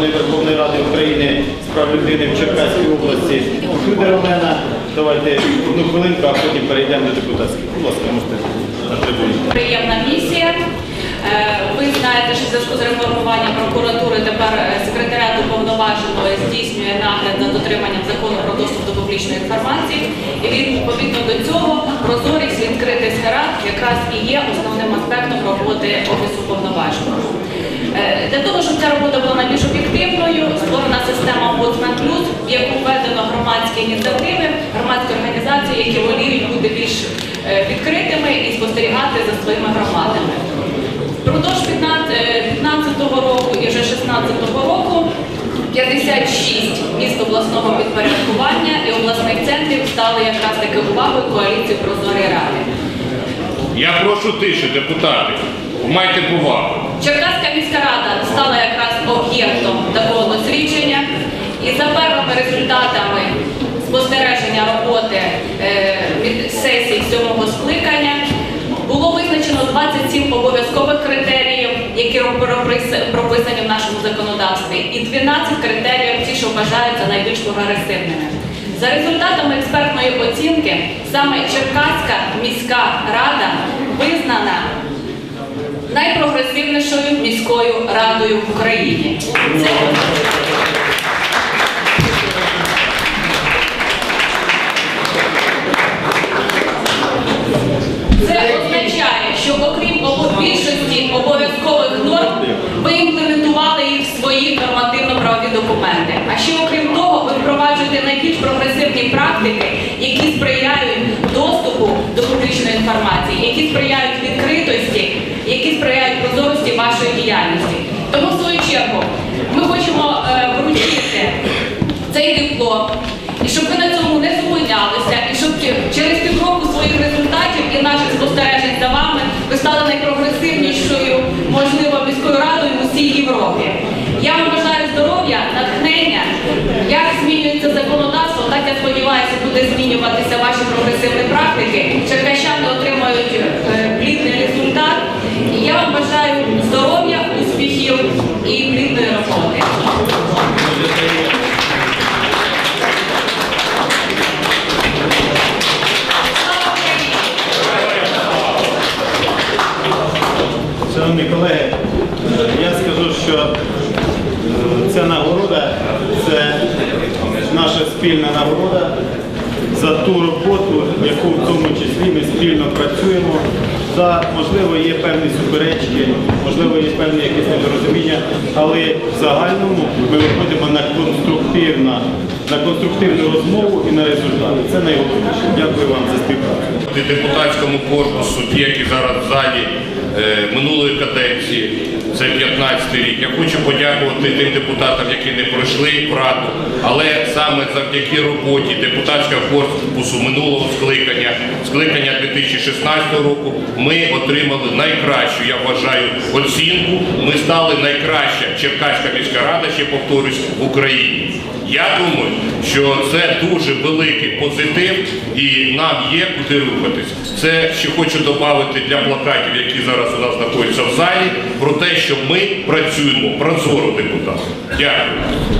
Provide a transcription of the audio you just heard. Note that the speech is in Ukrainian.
уповноваженої Верховної Ради України з прав людини в Черкаській області Фюдер Олена. Давайте одну хвилинку, а потім перейдемо до депутатських. Будь ласка, можете на трибуні. Приємна місія. Е, Ви знаєте, що в зв'язку з реформуванням прокуратури тепер е, секретаріат уповноваженого здійснює нагляд за дотриманням закону про доступ до публічної інформації. І відповідно до цього прозорість, відкритість рад якраз і є основним аспектом роботи офісу уповноваженого. Е, Для того, щоб ця робота була найбільш об'єктивною, створена система Ombudsman Plus, в яку введено громадські ініціативи, громадські організації, які воліють бути більш е, відкритими і спостерігати за своїми громадами. Впродовж 15 року і вже 16-го року 56 міст обласного підпорядкування і обласних центрів стали якраз таки увагою коаліції Прозорі Ради. Я прошу тиші, депутати. Майте повагу. Черкаська міська рада стала якраз об'єктом такого дослідження, і за первими результатами спостереження роботи е, від сесії сьомого скликання було визначено 27 обов'язкових критеріїв, які прописані в нашому законодавстві, і 12 критеріїв, ті, що вважаються найбільш прогресивними. За результатами експертної оцінки, саме Черкаська міська рада визнана найпрогресивнішою міською радою в Україні. Це означає, що окрім більшості обов'язкових норм, ви імплементували їх в свої нормативно-правові документи. А ще окрім того, ви впроваджуєте найбільш прогресивні практики, які сприяють вашої діяльності. Тому, в свою чергу, ми хочемо е, вручити цей диплом, і щоб ви на цьому не зупинялися, і щоб через півроку своїх результатів і наших спостережень за вами ви стали найпрогресивнішою, можливо, міською радою в усій Європі. Я вам бажаю здоров'я, натхнення. Як змінюється законодавство, так я сподіваюся, буде змінюватися ваші прогресивні практики. Черкащани отримають що е, ця нагорода це наша спільна нагорода за ту роботу, яку в тому числі ми спільно працюємо. За, можливо, є певні суперечки, можливо, є певні якісь недорозуміння, але в загальному ми виходимо на конструктивна, на конструктивну розмову і на результат. Це найголовніше. Дякую вам за співпрацю. депутатському корпусу, ті, які зараз в залі е, минулої каденції, це 15 рік. Я хочу подякувати тим депутатам, які не пройшли в раду, але саме завдяки роботі депутатського корпусу минулого скликання, скликання 2016 року, ми отримали найкращу, я вважаю, оцінку. Ми стали найкраща Черкаська міська рада, ще повторюсь, в Україні. Я думаю, що це дуже великий позитив і нам є куди рухатись. Це ще хочу додати для плакатів, які зараз у нас знаходяться в залі, про те, що ми працюємо прозоро депутати. Дякую.